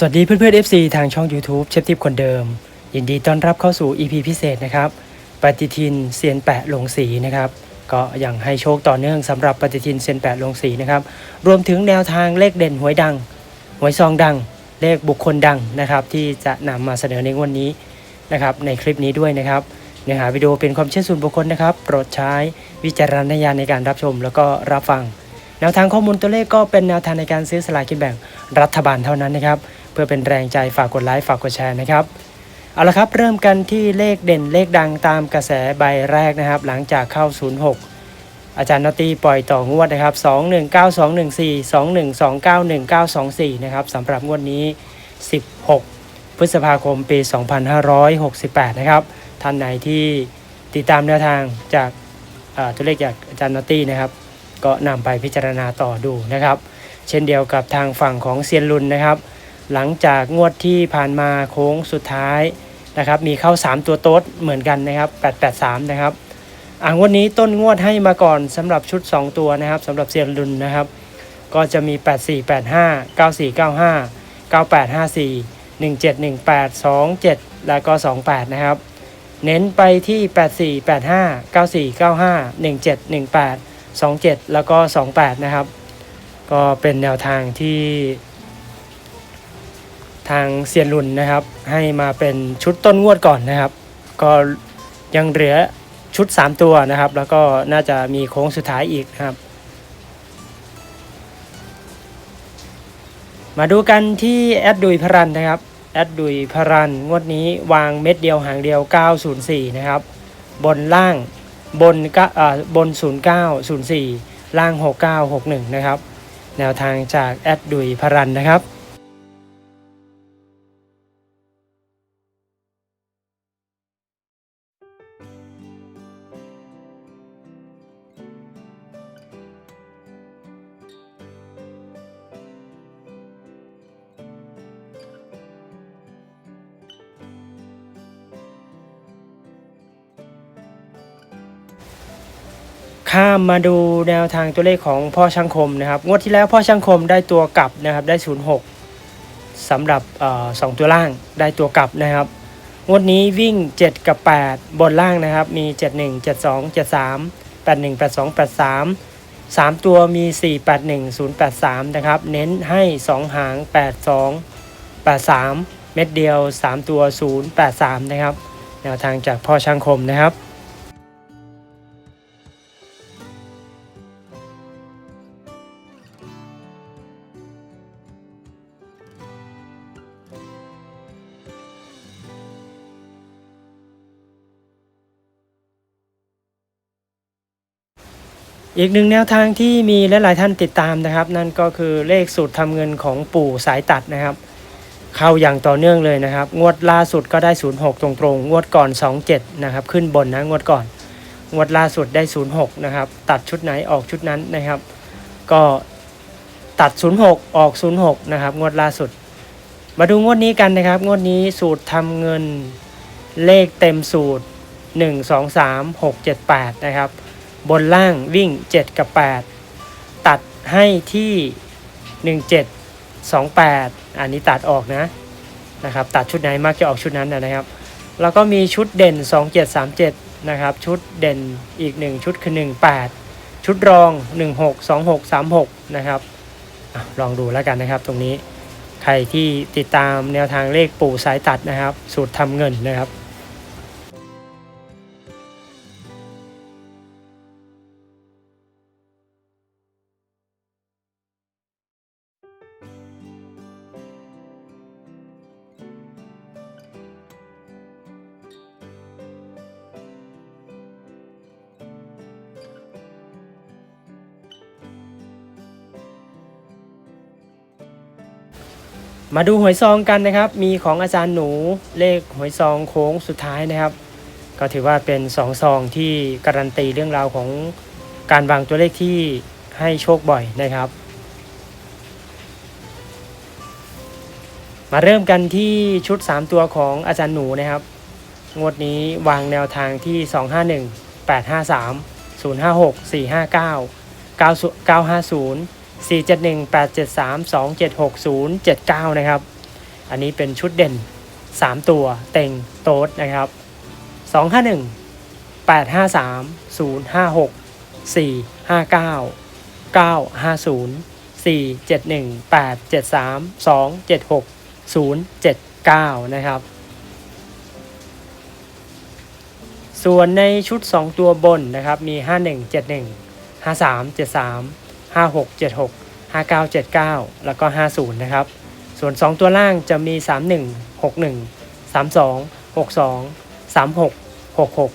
สวัสดีเพื่อนๆ FC ทางช่อง YouTube เชฟทิปคนเดิม ยินดีต้อนรับเข้าสู่ EP พิเศษนะครับ ปฏิทินเซียนแปะลงสีนะครับ ก็ยังให้โชคต่อเนื่องสำหรับปฏิทินเซียนแปะลงสีนะครับ รวมถึงแนวทางเลขเด่นหวยดัง หวยซองดัง เลขบุคคลดังนะครับ ที่จะนำมาเสนอในวันนี้นะครับ ในคลิปนี้ด้วยนะครับ เนื้อหาวิดีโอเป็นความเชื่อส่วนบุคคลนะครับ โปรดใช้วิจารณญาณในการรับชม แล้วก็รับฟัง แนวทางข้อมูลตัวเลขก็เป็นแนวทางในการซื้อสลากกินแบ่งรัฐบาลเท่านั้นนะครับ พื่อเป็นแรงใจฝากกดไลค์ฝากกดแชร์นะครับเอาละครับเริ่มกันที่เลขเด่นเลขดังตามกระแสใบแรกนะครับ หลังจากเข้า 06 อาจารย์นอตตี้ปล่อยต่องวดนะครับ 219214 21291924 นะครับสำหรับงวดนี้ 16 พฤษภาคมปี 2568 นะครับ ท่านไหนที่ติดตามแนวทางจากตัวเลขจากอาจารย์นอตตี้นะครับ ก็นำไปพิจารณาต่อดูนะครับ เช่นเดียวกับทางฝั่งของเซียนลุนนะครับ หลังจากงวดที่ผ่านมาโค้งสุดท้ายนะครับมีเข้า 3 ตัวโต๊ดเหมือนกันนะครับ 883 นะครับอ่างวดนี้ต้นงวดให้มาก่อนสำหรับชุด 2 ตัวนะครับสำหรับเซียนลุนนะครับ ก็จะมี 8485 9495 9854 1718 27 แล้วก็ 28 นะครับ เน้นไปที่ 8485 9495 1718 27 แล้วก็ 28 นะครับ ก็เป็นแนวทางที่ ทางเซียนรุนนะครับ ให้มาเป็นชุดต้นงวดก่อนนะครับ ก็ยังเหลือชุด 3 ตัวนะครับ แล้วก็น่าจะมีโค้งสุดท้ายอีกนะครับ มาดูกันที่แอดดุยพรันนะครับแอดดุยพรันงวดนี้วางเม็ดเดียวหางเดียว 904 นะครับ บนล่างบนก็อ่าบน 0904 ล่าง 6961 นะครับ แนวทางจากแอดดุยพรันนะครับ ข้ามมาดูแนวทางตัวเลขของพ่อช่างคมนะครับ งวดที่แล้วพ่อช่างคมได้ตัวกลับนะครับได้ 06สำหรับออสองตัวล่างได้ตัวกลับนะครับ งวดนี้วิ่ง 7 กับ 8 บนล่างนะครับ มี 71 72 73 81 82 83 3 ตัวมี 4 81 083 นะครับ เน้นให้ 2 หาง 82 83 เม็ดเดียว 3 ตัว 083 นะครับ แนวทางจากพ่อช่างคมนะครับ อีกหนึ่งแนวทางที่มีหลายๆท่านติดตามนะครับ นั่นก็คือเลขสูตรทำเงินของปู่สายตัดนะครับ เข้าอย่างต่อเนื่องเลยนะครับ งวดล่าสุดก็ได้ 06 ตรงๆ งวดก่อน 27 นะครับ ขึ้นบนนะงวดก่อน งวดล่าสุดได้ 06 นะครับ ตัดชุดไหนออกชุดนั้นนะครับ ก็ตัด 06 ออก 06 นะครับ งวดล่าสุด มาดูงวดนี้กันนะครับ งวดนี้สูตรทำเงินเลขเต็มสูตร 1 2 3 6 7 8 นะครับ บนล่างวิ่ง 7 กับ 8 ตัดให้ที่ 17 28 อันนี้ตัดออกนะนะครับตัดชุดไหนมักจะออกชุดนั้นนะครับ แล้วก็มีชุดเด่น 2737 นะครับ ชุดเด่นอีก 1 ชุดคือ 18 ชุดรอง 16 26 36 นะครับอลองดูแล้วกันนะครับตรงนี้ใครที่ติดตามแนวทางเลขปู่สายตัดนะครับ สูตรทำเงินนะครับ มาดูหวยซองกันนะครับ มีของอาจารย์หนูเลขหวยซองโค้งสุดท้ายนะครับ ก็ถือว่าเป็นสองซองที่การันตีเรื่องราวของการวางตัวเลขที่ให้โชคบ่อยนะครับ มาเริ่มกันที่ชุด 3 ตัวของอาจารย์หนูนะครับ งวดนี้วางแนวทางที่ 251 853 056 459 950 471 873 276 079 นะครับ อันนี้เป็นชุดเด่น 3 ตัวเต็งโต๊ดนะครับ 251 853 056 459 950 471 873 276 079 นะครับ ส่วนในชุด 2 ตัวบนนะครับ มี 5171 5373 56 76 59 79 แล้วก็ 50 นะครับ ส่วน 2 ตัวล่างจะมี 31 61 32 62 36 66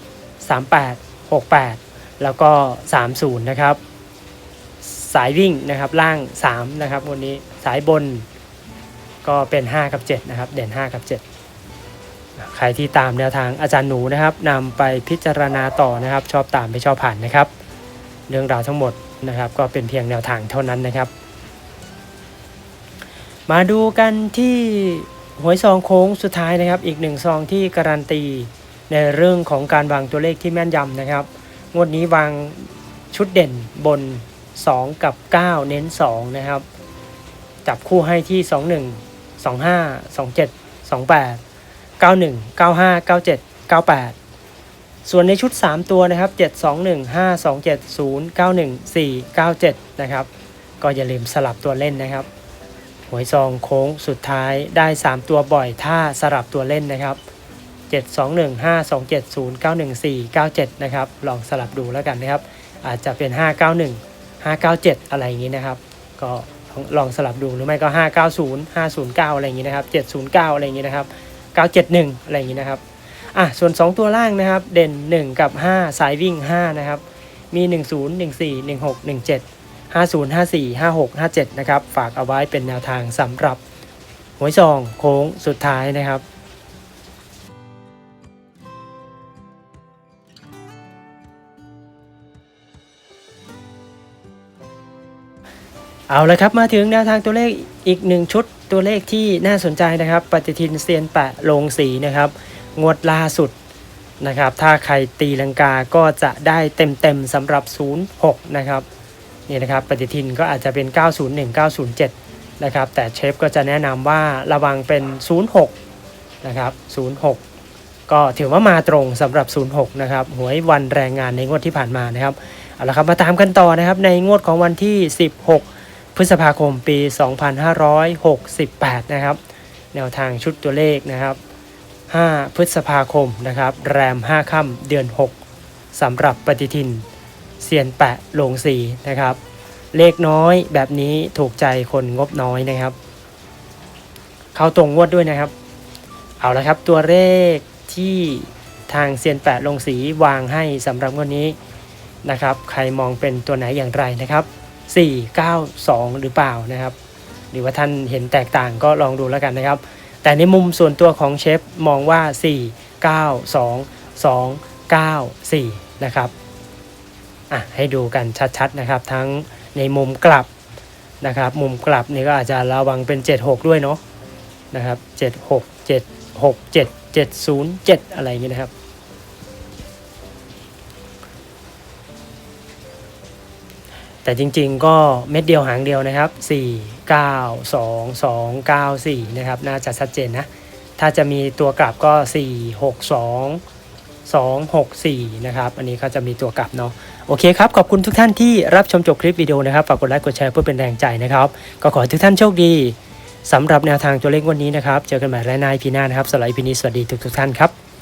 38 68 แล้วก็ 30 นะครับ สายวิ่งนะครับล่าง 3 นะครับวันนี้สายบนก็เป็น 5 กับ 7 นะครับ เด่น 5 กับ 7ใครที่ตามแนวทางอาจารย์หนูนะครับนำไปพิจารณาต่อนะครับ ชอบตามไม่ชอบผ่านนะครับ เรื่องราวทั้งหมดนะครับ ก็เป็นเพียงแนวทางเท่านั้นนะครับ มาดูกันที่หวยซองโค้งสุดท้ายนะครับ อีกหนึ่งซองที่การันตีในเรื่องของการวางตัวเลขที่แม่นยำนะครับ งวดนี้วางชุดเด่นบน 2 กับ 9 เน้น 2 นะครับ จับคู่ให้ที่ 21 25 27 28 91 95 97 98 ส่วนในชุด 3 ตัวนะครับ 721 527 0 91 4 97 นะครับ ก็อย่าลืมสลับตัวเล่นนะครับ หวยซองโค้งสุดท้ายได้ 3 ตัวบ่อยถ้าสลับตัวเล่นนะครับ 721 527 0 914 97 นะครับ ลองสลับดูแล้วกันนะครับ อาจจะเป็น 591 597 อะไรอย่างนี้นะครับ ก็ลองสลับดูหรือไม่ก็ 590 509 อะไรอย่างนี้นะครับ 709 อะไรอย่างนี้นะครับ 971 อะไรอย่างนี้นะครับ อะส่วน 2 ตัวล่างนะครับ เด่น 1 กับ 5 สายวิ่ง 5 นะครับ มี 10 14 16 17 50 54 56 57 นะครับ ฝากเอาไว้เป็นแนวทางสำหรับหวยซองโค้งสุดท้ายนะครับเอาละครับมาถึงแนวทางตัวเลขอีกหนึ่งชุดตัวเลขที่น่าสนใจนะครับ ปฏิทินเซียนแปะลงสีนะครับ งวดล่าสุดนะครับ ถ้าใครตีลังกาก็จะได้เต็มๆสำหรับ 06 นะครับนี่นะครับปฏิทินก็อาจจะเป็น 901 907 นะครับ แต่เชฟก็จะแนะนำว่าระวังเป็น 06 นะครับ 06 ก็ถือว่ามาตรงสำหรับ 06 นะครับหวยวันแรงงานในงวดที่ผ่านมานะครับเอาละครับมาตามกันต่อนะครับในงวดของวันที่ 16 พฤษภาคมปี 2568 นะครับ แนวทางชุดตัวเลขนะครับ 5 พฤษภาคมนะครับ แรม 5 ค่ำเดือน 6สำหรับปฏิทินเซียนแปะลงสีนะครับ เลขน้อยแบบนี้ถูกใจคนงบน้อยนะครับ เข้าตรงงวดด้วยนะครับ เอาละครับตัวเลขที่ทางเซียนแปะลงสีวางให้สำหรับงวดนี้นะครับ ใครมองเป็นตัวไหนอย่างไรนะครับ 492 หรือเปล่านะครับ หรือว่าท่านเห็นแตกต่างก็ลองดูแล้วกันนะครับ แต่ในมุมส่วนตัวของเชฟมองว่า 4 9 2 2 9 4 นะครับอะให้ดูกันชัดๆนะครับ ทั้งในมุมกลับนะครับ มุมกลับนี่ก็อาจจะระวังเป็น 76 ด้วยเนาะนะครับ 76 7 6 7 7 0 7 อะไรอย่างนี้ยนะครับ แต่จริงๆก็เม็ดเดียวหางเดียวนะครับ 4 9 2 2 9 4 นะครับ น่าจะชัดเจนนะ ถ้าจะมีตัวกลับก็ 4 6 2 2 6 4 นะครับ อันนี้ก็จะมีตัวกลับเนาะ โอเคครับ ขอบคุณทุกท่านที่รับชมจบคลิปวิดีโอนะครับ ฝากกดไลค์ กดแชร์เพื่อเป็นแรงใจนะครับ ก็ขอให้ทุกท่านโชคดีสำหรับแนวทางตัวเลขวันนี้นะครับ เจอกันใหม่และนายพีหน้านะครับสำหรับอีพีนี้สวัสดีทุกๆท่านครับ